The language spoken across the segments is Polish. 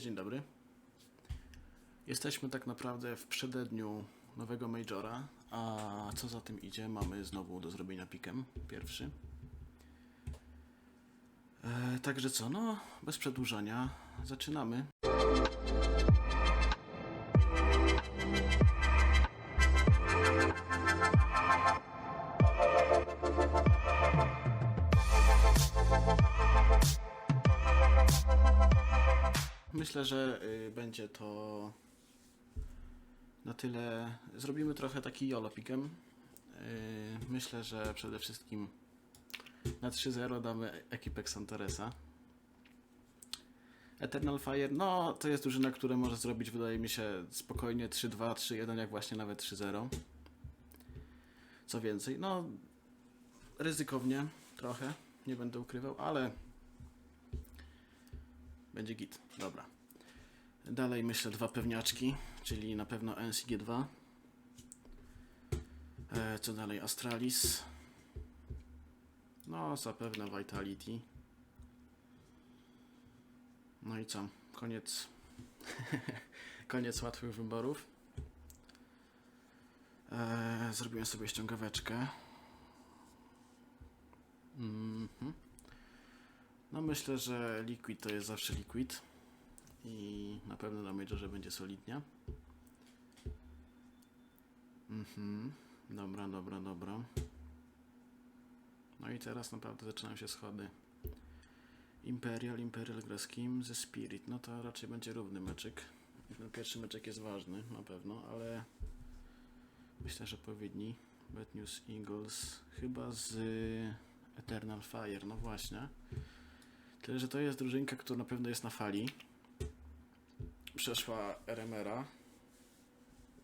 Dzień dobry. Jesteśmy tak naprawdę w przededniu nowego Majora, a co za tym idzie, mamy znowu do zrobienia pikem pierwszy. E, także co, no, bez przedłużania, zaczynamy. Myślę, że y, będzie to na tyle. Zrobimy trochę taki YOLO. Y, myślę, że przede wszystkim na 3-0 damy ekipę Xantaresa. Eternal Fire, no to jest drużyna, która może zrobić, wydaje mi się, spokojnie 3-2, 3-1, jak właśnie nawet 3-0. Co więcej, no ryzykownie trochę, nie będę ukrywał, ale będzie git. Dobra. Dalej myślę dwa pewniaczki, czyli na pewno NCG2. E, co dalej? Astralis. No, zapewne Vitality. No i co? Koniec. Koniec łatwych wyborów. E, zrobiłem sobie ściągaweczkę. Mhm. No myślę, że Liquid to jest zawsze Liquid i na pewno na Majorze będzie solidnie. Mhm. Dobra, dobra, dobra. No i teraz naprawdę zaczynają się schody. Imperial, Imperial gra z kim? Ze Spirit. No to raczej będzie równy meczek. Ten pierwszy meczek jest ważny, na pewno, ale myślę, że powinni. Bad News Eagles chyba z Eternal Fire, no właśnie. Tyle, że to jest drużynka, która na pewno jest na fali. Przeszła RMR-a.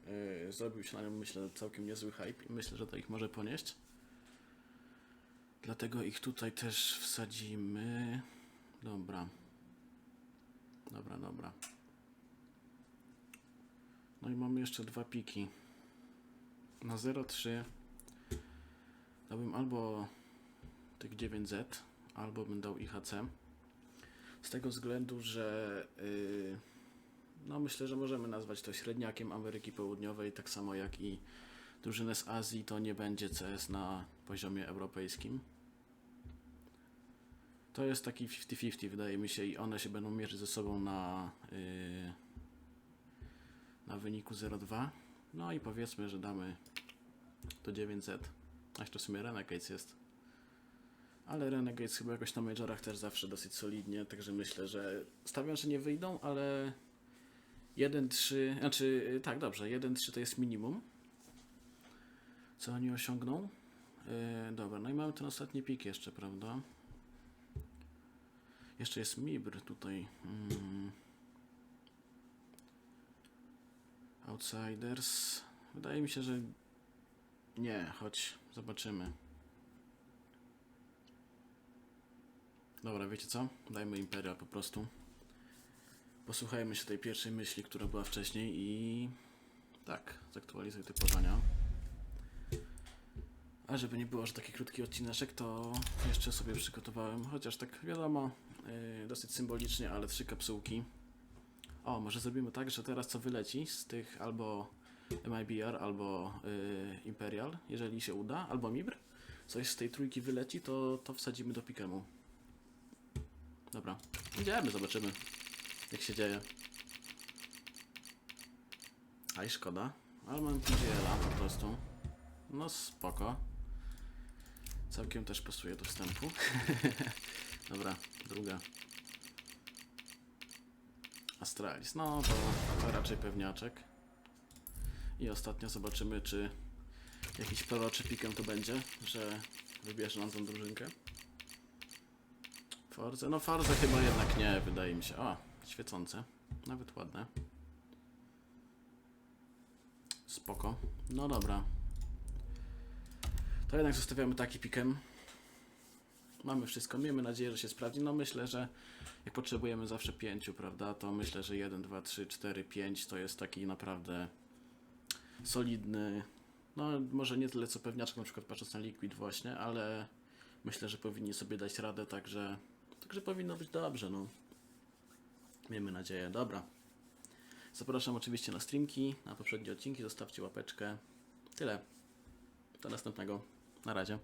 Yy, zrobił się na nią, myślę, całkiem niezły hype i myślę, że to ich może ponieść. Dlatego ich tutaj też wsadzimy. Dobra. Dobra, dobra. No i mamy jeszcze dwa piki. Na 0,3 dałbym albo tych 9Z, albo bym dał IHC. Z tego względu, że yy, no myślę, że możemy nazwać to średniakiem Ameryki Południowej, tak samo jak i drużynę z Azji, to nie będzie CS na poziomie europejskim. To jest taki 50-50 wydaje mi się i one się będą mierzyć ze sobą na, yy, na wyniku 0,2. No i powiedzmy, że damy to 9Z. A jeszcze w sumie Renegades jest. Ale Renegades chyba jakoś na majorach też zawsze dosyć solidnie, także myślę, że stawiam, że nie wyjdą, ale 1-3, znaczy y, tak, dobrze, 1-3 to jest minimum. Co oni osiągną? Yy, dobra, no i mamy ten ostatni pik jeszcze, prawda? Jeszcze jest Mibr tutaj. Mm. Outsiders. Wydaje mi się, że nie, choć zobaczymy. Dobra, wiecie co? Dajmy Imperial po prostu. Posłuchajmy się tej pierwszej myśli, która była wcześniej i tak, zaktualizuj typowania. A żeby nie było, że taki krótki odcineczek, to jeszcze sobie przygotowałem, chociaż tak wiadomo, yy, dosyć symbolicznie, ale trzy kapsułki. O, może zrobimy tak, że teraz co wyleci z tych albo MIBR, albo yy, Imperial, jeżeli się uda, albo Mibr, coś z tej trójki wyleci, to, to wsadzimy do pikemu. Dobra, idziemy, zobaczymy jak się dzieje. A i szkoda, ale mam PGL-a po prostu. No spoko. Całkiem też pasuje do wstępu. Dobra, druga. Astralis, no to, to raczej pewniaczek. I ostatnio zobaczymy, czy jakiś proroczy pikem to będzie, że wybierze nam tą drużynkę. Forze? No Forze chyba jednak nie, wydaje mi się. O, świecące. Nawet ładne. Spoko. No dobra. To jednak zostawiamy taki pikem. Mamy wszystko. Miejmy nadzieję, że się sprawdzi. No myślę, że jak potrzebujemy zawsze pięciu, prawda, to myślę, że 1, 2, 3, 4, 5 to jest taki naprawdę solidny. No może nie tyle co pewniaczek, na przykład patrząc na Liquid właśnie, ale myślę, że powinni sobie dać radę, także Także powinno być dobrze, no. Miejmy nadzieję. Dobra. Zapraszam oczywiście na streamki, na poprzednie odcinki. Zostawcie łapeczkę. Tyle. Do następnego. Na razie.